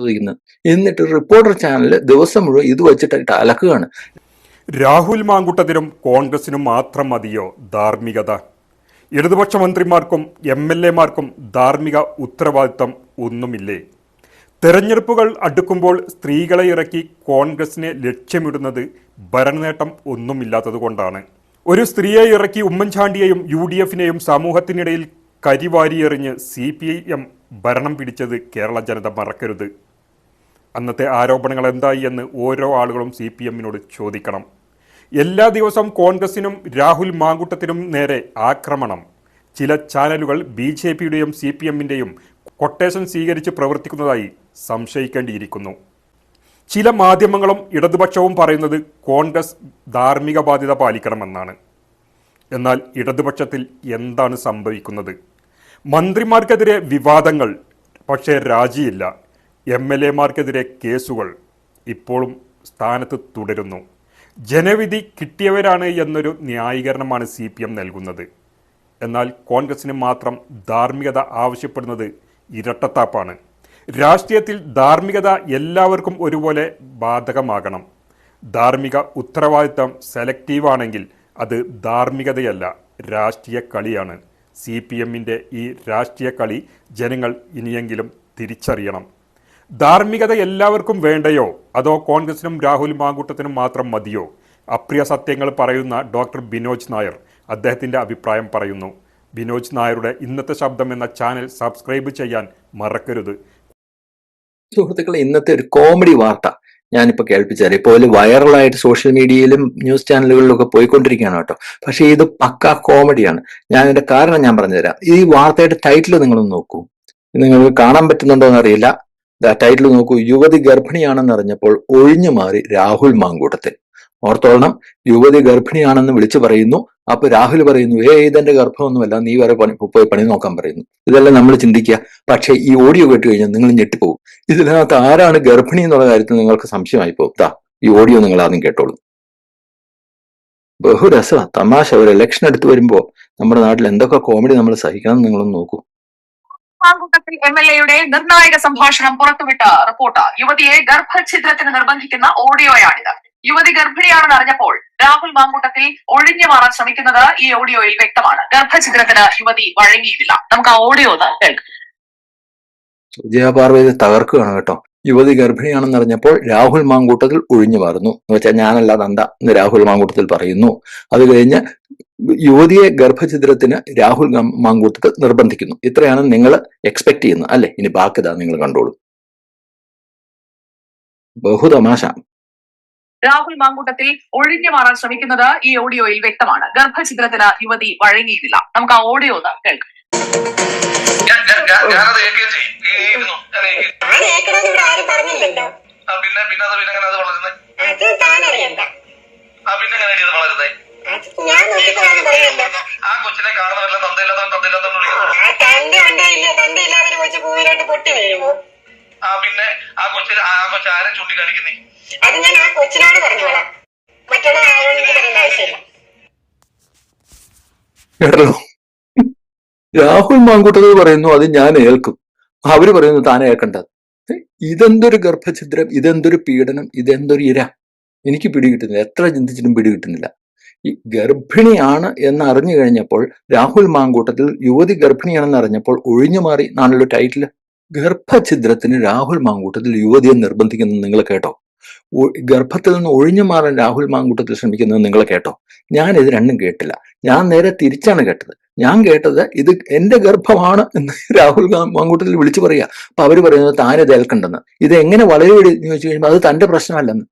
ചോദിക്കുന്നത്. എന്നിട്ട് reporter channel ദിവസം മുഴുവൻ ഇത് വെച്ചിട്ട് അലക്കുകയാണ്. രാഹുൽ മാങ്കുട്ടതിനും കോൺഗ്രസിനും മാത്രം മതിയോ ധാർമ്മികത? ഇടതുപക്ഷ മന്ത്രിമാർക്കും എം എൽ എമാർക്കും ധാർമ്മിക ഉത്തരവാദിത്തം ഒന്നുമില്ലേ? തെരഞ്ഞെടുപ്പുകൾ അടുക്കുമ്പോൾ സ്ത്രീകളെ ഇറക്കി കോൺഗ്രസിനെ ലക്ഷ്യമിടുന്നത് ഭരണനേട്ടം ഒന്നുമില്ലാത്തതുകൊണ്ടാണ്. ഒരു സ്ത്രീയെ ഇറക്കി ഉമ്മൻചാണ്ടിയെയും യു ഡി എഫിനെയും സമൂഹത്തിനിടയിൽ കരിവാരിയെറിഞ്ഞ് സി പി ഐ എം ഭരണം പിടിച്ചത് കേരള ജനത മറക്കരുത്. അന്നത്തെ ആരോപണങ്ങൾ എന്തായി എന്ന് ഓരോ ആളുകളും സി പി എമ്മിനോട് ചോദിക്കണം. എല്ലാ ദിവസവും കോൺഗ്രസിനും രാഹുൽ മാങ്കുട്ടത്തിനും നേരെ ആക്രമണം. ചില ചാനലുകൾ ബി ജെ പിയുടെയും സി പി എമ്മിന്റെയും കൊട്ടേഷൻ സ്വീകരിച്ച് പ്രവർത്തിക്കുന്നതായി സംശയിക്കേണ്ടിയിരിക്കുന്നു. ചില മാധ്യമങ്ങളും ഇടതുപക്ഷവും പറയുന്നത് കോൺഗ്രസ് ധാർമ്മിക ബാധ്യത പാലിക്കണമെന്നാണ്. എന്നാൽ ഇടതുപക്ഷത്തിൽ എന്താണ് സംഭവിക്കുന്നത്? മന്ത്രിമാർക്കെതിരെ വിവാദങ്ങൾ പക്ഷേ രാജിയില്ല. എം എൽ എമാർക്കെതിരെ കേസുകൾ ഇപ്പോഴും സ്ഥാനത്ത് തുടരുന്നു. ജനവിധി കിട്ടിയവരാണ് എന്നൊരു ന്യായീകരണമാണ് സി പി എം നൽകുന്നത്. എന്നാൽ കോൺഗ്രസിന് മാത്രം ധാർമ്മികത ആവശ്യപ്പെടുന്നത് ഇരട്ടത്താപ്പാണ്. രാഷ്ട്രീയത്തിൽ ധാർമ്മികത എല്ലാവർക്കും ഒരുപോലെ ബാധകമാകണം. ധാർമ്മിക ഉത്തരവാദിത്തം സെലക്റ്റീവാണെങ്കിൽ അത് ധാർമ്മികതയല്ല രാഷ്ട്രീയ കളിയാണ്. സി പി എമ്മിന്റെ ഈ രാഷ്ട്രീയ കളി ജനങ്ങൾ ഇനിയെങ്കിലും തിരിച്ചറിയണം. ധാർമ്മികത എല്ലാവർക്കും വേണ്ടയോ? അതോ കോൺഗ്രസിനും രാഹുൽ മാങ്കൂട്ടത്തിനും മാത്രം മതിയോ? അപ്രിയ സത്യങ്ങൾ പറയുന്ന ഡോക്ടർ ബിനോജ് നായർ അദ്ദേഹത്തിന്റെ അഭിപ്രായം പറയുന്നു. ബിനോജ് നായരുടെ ഇന്നത്തെ ശബ്ദം എന്ന ചാനൽ സബ്സ്ക്രൈബ് ചെയ്യാൻ മറക്കരുത്. സുഹൃത്തുക്കളെ ഇന്നത്തെ ഒരു കോമഡി വാർത്ത ഞാനിപ്പോൾ കേൾപ്പിച്ചാൽ ഇപ്പോൾ വൈറലായിട്ട് സോഷ്യൽ മീഡിയയിലും ന്യൂസ് ചാനലുകളിലൊക്കെ പോയിക്കൊണ്ടിരിക്കുകയാണ് കേട്ടോ. പക്ഷേ ഇത് പക്ക കോമഡിയാണ്. ഞാൻ ഇതിന്റെ കാരണം ഞാൻ പറഞ്ഞുതരാം. ഈ വാർത്തയുടെ ടൈറ്റിൽ നിങ്ങളൊന്ന് നോക്കൂ. നിങ്ങൾക്ക് കാണാൻ പറ്റുന്നുണ്ടോ എന്നറിയില്ല. ടൈറ്റിൽ നോക്കൂ. യുവതി ഗർഭിണിയാണെന്ന് അറിഞ്ഞപ്പോൾ ഒഴിഞ്ഞു മാറി രാഹുൽ മാങ്കൂട്ടത്തിൽ. ഓർത്തോളണം. യുവതി ഗർഭിണിയാണെന്ന് വിളിച്ചു പറയുന്നു. അപ്പൊ രാഹുൽ പറയുന്നു ഏ ഇതെന്റെ ഗർഭമൊന്നുമല്ല. നീ വരെ പണി പോയി പണി നോക്കാൻ പറയുന്നു. ഇതെല്ലാം നമ്മൾ ചിന്തിക്കുക. പക്ഷേ ഈ ഓഡിയോ കേട്ട് കഴിഞ്ഞാൽ നിങ്ങൾ ഞെട്ടിപ്പോകും. ഇതിനകത്ത് ആരാണ് ഗർഭിണി എന്നുള്ള കാര്യത്തിൽ നിങ്ങൾക്ക് സംശയമായി പോകും. ദാ ഈ ഓഡിയോ നിങ്ങൾ ആദ്യം കേട്ടോളൂ. ബഹുരസ തമാശ. ഒരു ഇലക്ഷൻ എടുത്തു വരുമ്പോ നമ്മുടെ നാട്ടിൽ എന്തൊക്കെ കോമഡി നമ്മൾ സഹിക്കണം നിങ്ങളൊന്ന് നോക്കൂ. മാങ്കൂട്ടത്തിൽ എം എൽ എയുടെ നിർണായക സംഭാഷണം പുറത്തുവിട്ട റിപ്പോർട്ട്. യുവതിയെ ഗർഭഛിദ്രത്തിന് നിർബന്ധിക്കുന്ന ഓഡിയോയാണിത്. യുവതി ഗർഭിണിയാണെന്ന് അറിഞ്ഞപ്പോൾ രാഹുൽ മാങ്കൂട്ടത്തിൽ ഒഴിഞ്ഞു മാറാൻ ശ്രമിക്കുന്നത് ഈ ഓഡിയോയിൽ വ്യക്തമാണ്. ഗർഭഛിദ്രത്തിന് യുവതി വഴങ്ങിയിട്ടില്ല. നമുക്ക് ആ ഓഡിയോ ഒന്ന് കേൾക്കാം. തകർക്കുകയാണ് കേട്ടോ. യുവതി ഗർഭിണിയാണെന്ന് അറിഞ്ഞപ്പോൾ രാഹുൽ മാങ്കൂട്ടത്തിൽ ഒഴിഞ്ഞു മാറുന്നു. എന്ന് വെച്ചാൽ ഞാനല്ല നന്ദ എന്ന് രാഹുൽ മാങ്കൂട്ടത്തിൽ പറയുന്നു. അത് കഴിഞ്ഞ് യുവതിയെ ഗർഭഛിദ്രത്തിന് രാഹുൽ മാങ്കൂട്ടത്ത് നിർബന്ധിക്കുന്നു. ഇത്രയാണ് നിങ്ങൾ എക്സ്പെക്ട് ചെയ്യുന്നത് അല്ലെ? ഇനി ബാക്കിതാ നിങ്ങൾ കണ്ടോളൂ. ബഹുതമാശ. രാഹുൽ മാങ്കൂട്ടത്തിൽ ഒഴിഞ്ഞു മാറാൻ ശ്രമിക്കുന്നത് ഈ ഓഡിയോയിൽ വ്യക്തമാണ്. ഗർഭഛിദ്രത്തിന് യുവതി വഴങ്ങിയിട്ടില്ല നമുക്ക് ആ ഓഡിയോ ഒന്ന് കേൾക്കാം. പിന്നെ പിന്നെ അത് പിന്നെ അത് ആ പിന്നെ ആ കൊച്ചിനെ കാണുന്നവരെല്ലാം തന്തയില്ലാത്ത തന്തയില്ലാത്ത തന്റെ ഉണ്ടോ ഇല്ല തന്റെ ഇല്ലാതൊരു കൊച്ചു പൂവിലോട്ട് പൊട്ടി വീഴുമോ? ആ പിന്നെ ആ കൊച്ചിന് ആ കൊച്ചു ആരെ ചൂണ്ടിക്കാണിക്കുന്നേ അത് ഞാൻ ആ കൊച്ചിനോട് പറഞ്ഞോളാം. മറ്റുള്ള ആരോടും എനിക്ക് പറയേണ്ട ആവശ്യമില്ല. കേട്ടല്ലോ? രാഹുൽ മാങ്കൂട്ടത് പറയുന്നു അത് ഞാൻ ഏൽക്കും. അവർ പറയുന്നു താൻ ഏൽക്കണ്ടത് ഇതെന്തൊരു ഗർഭഛിദ്രം ഇതെന്തൊരു പീഡനം ഇതെന്തൊരു ഇര? എനിക്ക് പിടികിട്ടുന്നില്ല എത്ര ചിന്തിച്ചിട്ടും പിടികിട്ടുന്നില്ല ഈ ഗർഭിണിയാണ് എന്ന് അറിഞ്ഞു കഴിഞ്ഞപ്പോൾ രാഹുൽ മാങ്കൂട്ടത്തിൽ യുവതി ഗർഭിണിയാണെന്ന് അറിഞ്ഞപ്പോൾ ഒഴിഞ്ഞു മാറി നാണല്ലോ ടൈറ്റിൽ ഗർഭഛിദ്രത്തിന് രാഹുൽ മാങ്കൂട്ടത്തിൽ യുവതിയെ നിർബന്ധിക്കുന്നത് നിങ്ങൾ കേട്ടോ. ഗർഭത്തിൽ നിന്ന് ഒഴിഞ്ഞു മാറാൻ രാഹുൽ മാങ്കൂട്ടത്തിൽ ശ്രമിക്കുന്നത് നിങ്ങൾ കേട്ടോ. ഞാൻ ഇത് രണ്ടും കേട്ടില്ല. ഞാൻ നേരെ തിരിച്ചാണ് കേട്ടത്. ഞാൻ കേട്ടത് ഇത് എന്റെ ഗർഭമാണ് എന്ന് രാഹുൽ മാങ്കൂട്ടത്തിൽ വിളിച്ചു പറയുക. അപ്പൊ അവർ പറയുന്നത് താനിത് ഏൽക്കണ്ടെന്ന് ഇത് എങ്ങനെ വളരെ ചോദിച്ചു കഴിയുമ്പോൾ അത് തന്റെ പ്രശ്നമല്ലെന്ന്.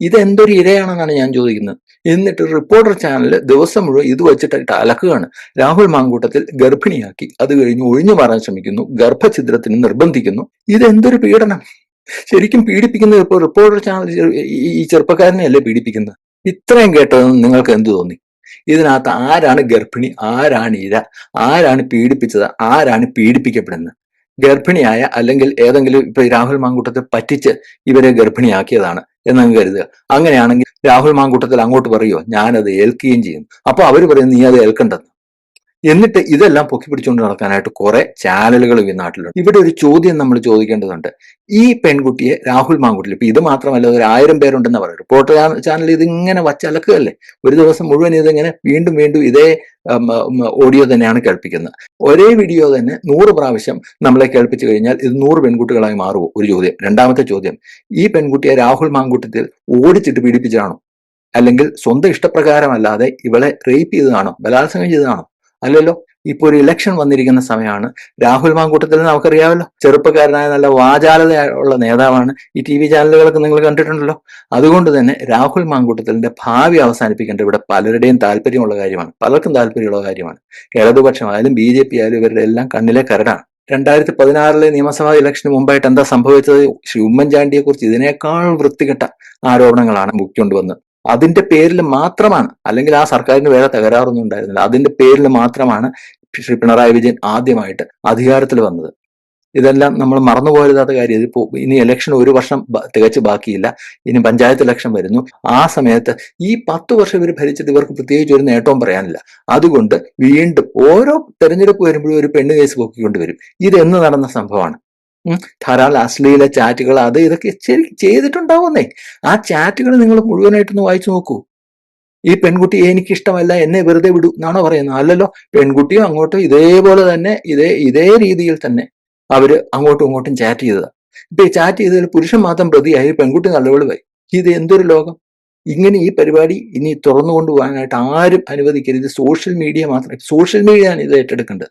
ഇതെന്തൊരു ഇരയാണെന്നാണ് ഞാൻ ചോദിക്കുന്നത്. എന്നിട്ട് റിപ്പോർട്ടർ ചാനൽ ദിവസം മുഴുവൻ ഇത് വെച്ചിട്ട് അലക്കുകയാണ്. രാഹുൽ മാങ്കൂട്ടത്തിൽ ഗർഭിണിയാക്കി. അത് കഴിഞ്ഞ് ഒഴിഞ്ഞു മാറാൻ ശ്രമിക്കുന്നു. ഗർഭഛിദ്രത്തിന് നിർബന്ധിക്കുന്നു. ഇത് എന്തൊരു പീഡനം? ശരിക്കും പീഡിപ്പിക്കുന്നത് ഇപ്പോൾ റിപ്പോർട്ടർ ചാനൽ ഈ ചെറുപ്പക്കാരനെയല്ലേ പീഡിപ്പിക്കുന്നത്? ഇത്രയും കേട്ടതെന്ന് നിങ്ങൾക്ക് എന്ത് തോന്നി? ഇതിനകത്ത് ആരാണ് ഗർഭിണി? ആരാണ് ഇര? ആരാണ് പീഡിപ്പിച്ചത്? ആരാണ് പീഡിപ്പിക്കപ്പെടുന്നത്? ഗർഭിണിയായ അല്ലെങ്കിൽ ഏതെങ്കിലും ഇപ്പൊ രാഹുൽ മാങ്കൂട്ടത്തെ പറ്റിച്ച് ഇവരെ ഗർഭിണിയാക്കിയതാണ് എന്നങ്ങ് കരുതുക. അങ്ങനെയാണെങ്കിൽ രാഹുൽ മാങ്കൂട്ടത്തിൽ അങ്ങോട്ട് പറയുമോ ഞാനത് ഏൽക്കുകയും ചെയ്യും അപ്പൊ അവർ പറയും നീ അത് ഏൽക്കണ്ടെന്ന്. എന്നിട്ട് ഇതെല്ലാം പൊക്കി പിടിച്ചുകൊണ്ട് നടക്കാനായിട്ട് കുറെ ചാനലുകൾ ഈ നാട്ടിലുണ്ട്. ഇവിടെ ഒരു ചോദ്യം നമ്മൾ ചോദിക്കേണ്ടതുണ്ട്. ഈ പെൺകുട്ടിയെ രാഹുൽ മാങ്കുട്ടിൽ ഇപ്പൊ ഇത് മാത്രമല്ല ഒരു ആയിരം പേരുണ്ടെന്ന് പറയും റിപ്പോർട്ടർ ചാനൽ ഇതിങ്ങനെ വച്ചലക്കുകയല്ലേ? ഒരു ദിവസം മുഴുവൻ ഇതിങ്ങനെ വീണ്ടും വീണ്ടും ഇതേ ഓഡിയോ തന്നെയാണ് കേൾപ്പിക്കുന്നത്. ഒരേ വീഡിയോ തന്നെ നൂറ് പ്രാവശ്യം നമ്മളെ കേൾപ്പിച്ചു കഴിഞ്ഞാൽ ഇത് നൂറ് പെൺകുട്ടികളായി മാറുമോ? ഒരു ചോദ്യം. രണ്ടാമത്തെ ചോദ്യം. ഈ പെൺകുട്ടിയെ രാഹുൽ മാങ്കുട്ടത്തിൽ ഓടിച്ചിട്ട് പീഡിപ്പിച്ചതാണോ? അല്ലെങ്കിൽ സ്വന്തം ഇഷ്ടപ്രകാരമല്ലാതെ ഇവളെ റേപ്പ് ചെയ്തതാണോ? ബലാത്സംഗം ചെയ്തതാണോ? അല്ലല്ലോ? ഇപ്പൊ ഒരു ഇലക്ഷൻ വന്നിരിക്കുന്ന സമയമാണ് രാഹുൽ മാങ്കൂട്ടത്തിൽ നമുക്കറിയാമല്ലോ. ചെറുപ്പക്കാരനായ നല്ല വാചാലതയുള്ള നേതാവാണ്. ഈ ടി വി ചാനലുകളൊക്കെ നിങ്ങൾ കണ്ടിട്ടുണ്ടല്ലോ. അതുകൊണ്ട് തന്നെ രാഹുൽ മാങ്കൂട്ടത്തിന്റെ ഭാവി അവസാനിപ്പിക്കേണ്ട ഇവിടെ പലരുടെയും താല്പര്യമുള്ള കാര്യമാണ്. പലർക്കും താല്പര്യമുള്ള കാര്യമാണ്. ഇടതുപക്ഷമായാലും ബി ജെ പി ആയാലും ഇവരുടെ എല്ലാം കണ്ണിലെ കരടാണ്. രണ്ടായിരത്തി പതിനാറിലെ നിയമസഭാ ഇലക്ഷന് മുമ്പായിട്ട് എന്താ സംഭവിച്ചത്? ശ്രീ ഉമ്മൻചാണ്ടിയെ കുറിച്ച് ഇതിനേക്കാൾ വൃത്തികെട്ട ആരോപണങ്ങളാണ് മുക്കൊണ്ടുവന്നത് അതിന്റെ പേരിൽ മാത്രമാണ് അല്ലെങ്കിൽ ആ സർക്കാരിന് വേറെ തകരാറൊന്നും ഉണ്ടായിരുന്നില്ല. അതിന്റെ പേരിൽ മാത്രമാണ് ശ്രീ പിണറായി വിജയൻ ആദ്യമായിട്ട് അധികാരത്തിൽ വന്നത്. ഇതെല്ലാം നമ്മൾ മറന്നുപോരുതാത്ത കാര്യം. ഇതിപ്പോ ഇനി ഇലക്ഷൻ ഒരു വർഷം തികച്ച് ബാക്കിയില്ല. ഇനി പഞ്ചായത്ത് ഇലക്ഷൻ വരുന്നു. ആ സമയത്ത് ഈ പത്ത് വർഷം ഇവർ ഭരിച്ചത് ഇവർക്ക് പ്രത്യേകിച്ച് ഒരു നേട്ടവും പറയാനില്ല. അതുകൊണ്ട് വീണ്ടും ഓരോ തെരഞ്ഞെടുപ്പ് വരുമ്പോഴും ഒരു പെണ്ണ് കേസ് പൊക്കിക്കൊണ്ട് വരും. ഇത് എന്ന് നടന്ന സംഭവമാണ്. ധാരാളം അശ്ലീല ചാറ്റുകൾ അത് ഇതൊക്കെ ശരി ചെയ്തിട്ടുണ്ടാവുന്നേ. ആ ചാറ്റുകൾ നിങ്ങൾ മുഴുവനായിട്ടൊന്ന് വായിച്ചു നോക്കൂ. ഈ പെൺകുട്ടി എനിക്കിഷ്ടമല്ല എന്നെ വെറുതെ വിടൂ എന്നാണോ പറയുന്നത്. അല്ലല്ലോ പെൺകുട്ടിയും അങ്ങോട്ടും ഇതേപോലെ തന്നെ ഇതേ ഇതേ രീതിയിൽ തന്നെ അവർ അങ്ങോട്ടും ഇങ്ങോട്ടും ചാറ്റ് ചെയ്തതാണ് ഇപ്പൊ ഈ ചാറ്റ് ചെയ്തതിൽ പുരുഷൻ മാത്രം പ്രതിയായി പെൺകുട്ടി നല്ലവളുമായി ഇത് എന്തൊരു ലോകം? ഇങ്ങനെ ഈ പരിപാടി ഇനി തുറന്നു കൊണ്ടുപോകാനായിട്ട് ആരും അനുവദിക്കരുത്. സോഷ്യൽ മീഡിയ മാത്രം. സോഷ്യൽ മീഡിയയാണ് ഇത് ഏറ്റെടുക്കേണ്ടത്.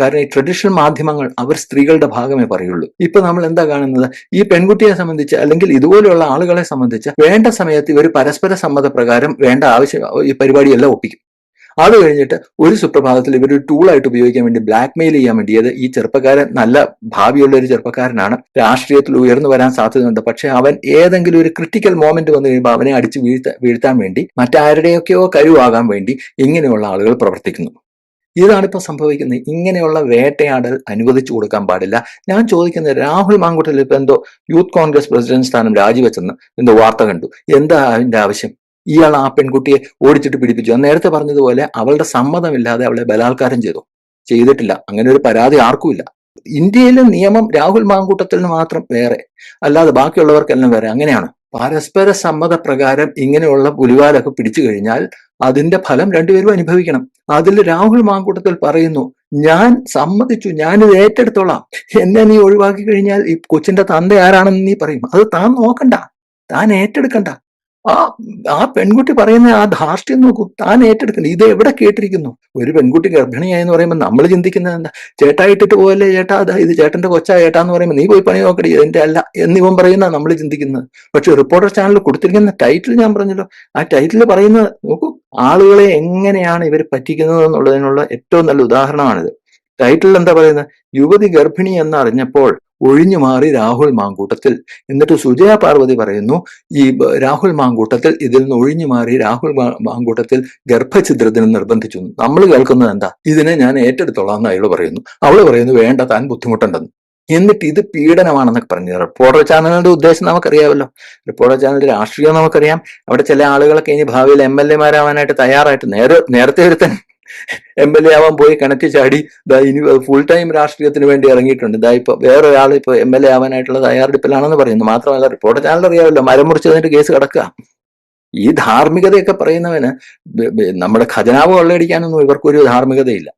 കാരണം ഈ ട്രഡീഷണൽ മാധ്യമങ്ങൾ അവർ സ്ത്രീകളുടെ ഭാഗമേ പറയുള്ളൂ. ഇപ്പൊ നമ്മൾ എന്താ കാണുന്നത്? ഈ പെൺകുട്ടിയെ സംബന്ധിച്ച് അല്ലെങ്കിൽ ഇതുപോലെയുള്ള ആളുകളെ സംബന്ധിച്ച് വേണ്ട സമയത്ത് ഇവർ പരസ്പര സമ്മതപ്രകാരം വേണ്ട ആവശ്യം ഈ പരിപാടിയെല്ലാം ഒപ്പിക്കും. അത് കഴിഞ്ഞിട്ട് ഒരു സുപ്രഭാതത്തിൽ ഇവർ ഒരു ടൂളായിട്ട് ഉപയോഗിക്കാൻ വേണ്ടി ബ്ലാക്ക് മെയിൽ ചെയ്യാൻ വേണ്ടിയത് ഈ ചെറുപ്പക്കാരൻ നല്ല ഭാവിയുള്ള ഒരു ചെറുപ്പക്കാരനാണ്. രാഷ്ട്രീയത്തിൽ ഉയർന്നു വരാൻ സാധ്യതയുണ്ട്. പക്ഷെ അവൻ ഏതെങ്കിലും ഒരു ക്രിട്ടിക്കൽ മോമെന്റ് വന്നു കഴിയുമ്പോൾ അവനെ അടിച്ച് വീഴ്ത്ത വീഴ്ത്താൻ വേണ്ടി മറ്റാരുടെയൊക്കെയോ കരുവാകാൻ വേണ്ടി ഇങ്ങനെയുള്ള ആളുകൾ പ്രവർത്തിക്കുന്നു. ഇതാണ് ഇപ്പൊ സംഭവിക്കുന്നത്. ഇങ്ങനെയുള്ള വേട്ടയാടൽ അനുവദിച്ചു കൊടുക്കാൻ പാടില്ല. ഞാൻ ചോദിക്കുന്നത് രാഹുൽ മാങ്കുട്ടിൽ ഇപ്പൊ എന്തോ യൂത്ത് കോൺഗ്രസ് പ്രസിഡന്റ് സ്ഥാനം രാജിവെച്ചെന്ന് എന്തോ വാർത്ത കണ്ടു. എന്താ അതിന്റെ ആവശ്യം? ഇയാൾ ആ പെൺകുട്ടിയെ ഓടിച്ചിട്ട് പിടിപ്പിച്ചു. ഞാൻ നേരത്തെ പറഞ്ഞതുപോലെ അവളുടെ സമ്മതമില്ലാതെ അവളെ ബലാത്കാരം ചെയ്തു. ചെയ്തിട്ടില്ല. അങ്ങനെ ഒരു പരാതി ആർക്കുമില്ല ഇന്ത്യയിലെ നിയമം രാഹുൽ മാങ്കൂട്ടത്തിന് മാത്രം വേറെ. അല്ലാതെ ബാക്കിയുള്ളവർക്കെല്ലാം വേറെ. അങ്ങനെയാണ്. പരസ്പര സമ്മതപ്രകാരം ഇങ്ങനെയുള്ള പുലിവാലൊക്കെ പിടിച്ചു കഴിഞ്ഞാൽ അതിന്റെ ഫലം രണ്ടുപേരും അനുഭവിക്കണം. അതിൽ രാഹുൽ മാങ്കൂട്ടത്തിൽ പറയുന്നു ഞാൻ സമ്മതിച്ചു. ഞാനിത് ഏറ്റെടുത്തോളാം. എന്നെ നീ ഒഴിവാക്കി കഴിഞ്ഞാൽ ഈ കൊച്ചിന്റെ തന്ത ആരാണെന്ന് നീ പറയും. അത് താൻ നോക്കണ്ട. താൻ ഏറ്റെടുക്കണ്ട. ആ ആ പെൺകുട്ടി പറയുന്ന ആ ധാർഷ്ട്യം നോക്കൂ. താൻ ഏറ്റെടുക്കണം ഇത് എവിടെ കേട്ടിരിക്കുന്നു? ഒരു പെൺകുട്ടി ഗർഭിണിയായി എന്ന് പറയുമ്പോൾ നമ്മൾ ചിന്തിക്കുന്നത് എന്താ? ചേട്ടാ ഇട്ടിട്ട് പോയല്ലേ ചേട്ടാ? അതാ ഇത് ചേട്ടന്റെ കൊച്ചാ ചേട്ടാ എന്ന് പറയുമ്പോൾ നീ പോയി പണി നോക്കടി. എന്റെ അല്ല എന്നിവൻ പറയുന്ന നമ്മൾ ചിന്തിക്കുന്നത്. പക്ഷെ റിപ്പോർട്ടർ ചാനൽ കൊടുത്തിരിക്കുന്ന ടൈറ്റിൽ ഞാൻ പറഞ്ഞല്ലോ. ആ ടൈറ്റിൽ പറയുന്നത് നോക്കൂ. ആളുകളെ എങ്ങനെയാണ് ഇവർ പറ്റിക്കുന്നത് എന്നുള്ളതിനുള്ള ഏറ്റവും നല്ല ഉദാഹരണമാണിത്. ടൈറ്റിൽ എന്താ പറയുന്നത്? യുവതി ഗർഭിണി എന്നറിഞ്ഞപ്പോൾ ഒഴിഞ്ഞു മാറി രാഹുൽ മാങ്കൂട്ടത്തിൽ. എന്നിട്ട് സുജയ പാർവതി പറയുന്നു ഈ രാഹുൽ മാങ്കൂട്ടത്തിൽ ഇതിൽ നിന്ന് ഒഴിഞ്ഞു മാറി രാഹുൽ മാങ്കൂട്ടത്തിൽ ഗർഭഛിദ്രത്തിന് നിർബന്ധിച്ചു. നമ്മൾ കേൾക്കുന്നത് എന്താ? ഇതിനെ ഞാൻ ഏറ്റെടുത്തോളാം എന്ന് അയാൾ പറയുന്നു. അവൾ പറയുന്നു വേണ്ട താൻ ബുദ്ധിമുട്ടുണ്ടെന്ന്. എന്നിട്ട് ഇത് പീഡനമാണെന്നൊക്കെ പറഞ്ഞു. റിപ്പോർട്ടർ ചാനലിന്റെ ഉദ്ദേശം നമുക്കറിയാമല്ലോ. റിപ്പോർട്ടർ ചാനലിന്റെ രാഷ്ട്രീയം നമുക്കറിയാം. അവിടെ ചില ആളുകളൊക്കെ ഇനി ഭാവിയിൽ എം എൽ എമാരാവാനായിട്ട് തയ്യാറായിട്ട് നേരെ നേരത്തെ ഒരുത്തൻ എം എൽ എ ആവാൻ പോയി കിണറ്റി ചാടി ഇനി ഫുൾ ടൈം രാഷ്ട്രീയത്തിന് വേണ്ടി ഇറങ്ങിയിട്ടുണ്ട്. ദാ ഇപ്പൊ വേറൊരാൾ ഇപ്പൊ എം എൽ എ ആവാനായിട്ടുള്ള തയ്യാറെടുപ്പിലാണെന്ന് പറയുന്നു. മാത്രമല്ല റിപ്പോർട്ടർ ചാനൽ അറിയാമല്ലോ മരം മുറിച്ചതിന്റെ കേസ് കിടക്കുക. ഈ ധാർമ്മികതയൊക്കെ പറയുന്നവന് നമ്മുടെ ഖജനാവ് കൊള്ളയടിക്കാനൊന്നും ഇവർക്കൊരു ധാർമ്മികതയില്ല.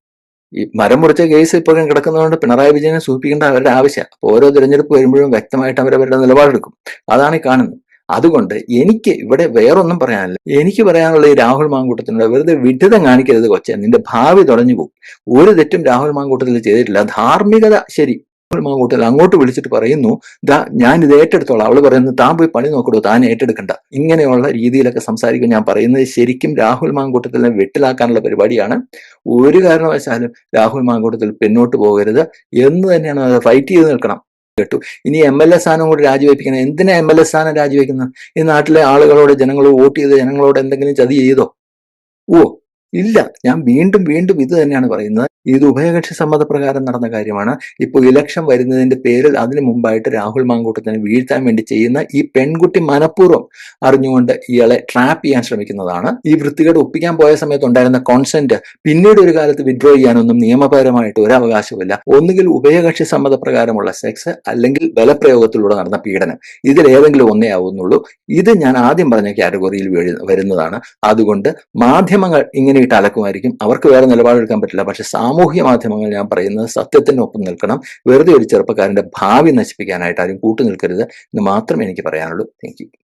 ഈ മരം മുറിച്ച കേസ് ഇപ്പോഴും കിടക്കുന്നതുകൊണ്ട് പിണറായി വിജയനെ സൂചിപ്പിക്കേണ്ട അവരുടെ ആവശ്യം. ഓരോ തിരഞ്ഞെടുപ്പ് വരുമ്പോഴും വ്യക്തമായിട്ട് അവരവരുടെ നിലപാടെടുക്കും. അതാണ് ഈ കാണുന്നത്. അതുകൊണ്ട് എനിക്ക് ഇവിടെ വേറൊന്നും പറയാനില്ല. എനിക്ക് പറയാനുള്ള ഈ രാഹുൽ മാങ്കൂട്ടത്തിനോട് വെറുതെ വിഡിതം കാണിക്കരുത് കൊച്ചെ. നിന്റെ ഭാവി തുടഞ്ഞു പോകും. ഒരു തെറ്റും രാഹുൽ മാങ്കൂട്ടത്തിൽ ചെയ്തിട്ടില്ല. ധാർമ്മികത ശരി. രാഹുൽ മാങ്കൂട്ടത്തിൽ അങ്ങോട്ട് വിളിച്ചിട്ട് പറയുന്നു ദാ ഞാൻ ഇത് ഏറ്റെടുത്തോളാം. അവൾ പറയുന്നു താൻ പോയി പണി നോക്കടോ. താൻ ഏറ്റെടുക്കണ്ട. ഇങ്ങനെയുള്ള രീതിയിലൊക്കെ സംസാരിക്കും ഞാൻ പറയുന്നത് ശരിക്കും രാഹുൽ മാങ്കൂട്ടത്തിനെ വെട്ടിലാക്കാനുള്ള പരിപാടിയാണ്. ഒരു കാരണവശാലും രാഹുൽ മാങ്കൂട്ടത്തിൽ പിന്നോട്ട് പോകരുത് എന്ന് തന്നെയാണ് ഫൈറ്റ് ചെയ്ത് നിൽക്കണം. കേട്ടു. ഇനി എം എൽ എ സ്ഥാനം കൂടി രാജിവെപ്പിക്കണം എന്തിനാ എം എൽ എ സ്ഥാനം രാജിവെക്കുന്നത് ഈ നാട്ടിലെ ആളുകളോട് ജനങ്ങളോട് വോട്ട് ചെയ്ത് ജനങ്ങളോട് എന്തെങ്കിലും ചതി ചെയ്തോ? ഓ ഇല്ല. ഞാൻ വീണ്ടും വീണ്ടും ഇത് തന്നെയാണ് പറയുന്നത്. ഇത് ഉഭയകക്ഷി സമ്മതപ്രകാരം നടന്ന കാര്യമാണ്. ഇപ്പോൾ ഇലക്ഷൻ വരുന്നതിന്റെ പേരിൽ അതിനു മുമ്പായിട്ട് രാഹുൽ മാങ്കൂട്ടത്തിനെ വീഴ്ത്താൻ വേണ്ടി ചെയ്യുന്ന ഈ പെൺകുട്ടി മനഃപൂർവം അറിഞ്ഞുകൊണ്ട് ഇയാളെ ട്രാപ്പ് ചെയ്യാൻ ശ്രമിക്കുന്നതാണ്. ഈ വൃത്തികേട് ഒപ്പിക്കാൻ പോയ സമയത്ത് ഉണ്ടായിരുന്ന കോൺസെന്റ് പിന്നീട് ഒരു കാലത്ത് വിഡ്രോ ചെയ്യാനൊന്നും നിയമപരമായിട്ട് ഒരു അവകാശമില്ല ഒന്നുകിൽ ഉഭയകക്ഷി സമ്മതപ്രകാരമുള്ള സെക്സ് അല്ലെങ്കിൽ ബലപ്രയോഗത്തിലൂടെ നടന്ന പീഡനം. ഇതിൽ ഏതെങ്കിലും ഒന്നേ ആവുന്നുള്ളൂ. ഇത് ഞാൻ ആദ്യം പറഞ്ഞ കാറ്റഗറിയിൽ വരുന്നതാണ്. അതുകൊണ്ട് മാധ്യമങ്ങൾ ഇങ്ങനെ ഇട്ട് അലക്കുമായിരിക്കും. അവർക്ക് വേറെ നിലപാടെടുക്കാൻ പറ്റില്ല. പക്ഷെ സാമൂഹ്യ മാധ്യമങ്ങൾ ഞാൻ പറയുന്നത് സത്യത്തിനൊപ്പം നിൽക്കണം. വെറുതെ ഒരു ചെറുപ്പക്കാരന്റെ ഭാവി നശിപ്പിക്കാനായിട്ട് ആരും കൂട്ടുനിൽക്കരുത് എന്ന് മാത്രമേ എനിക്ക് പറയാനുള്ളൂ. താങ്ക്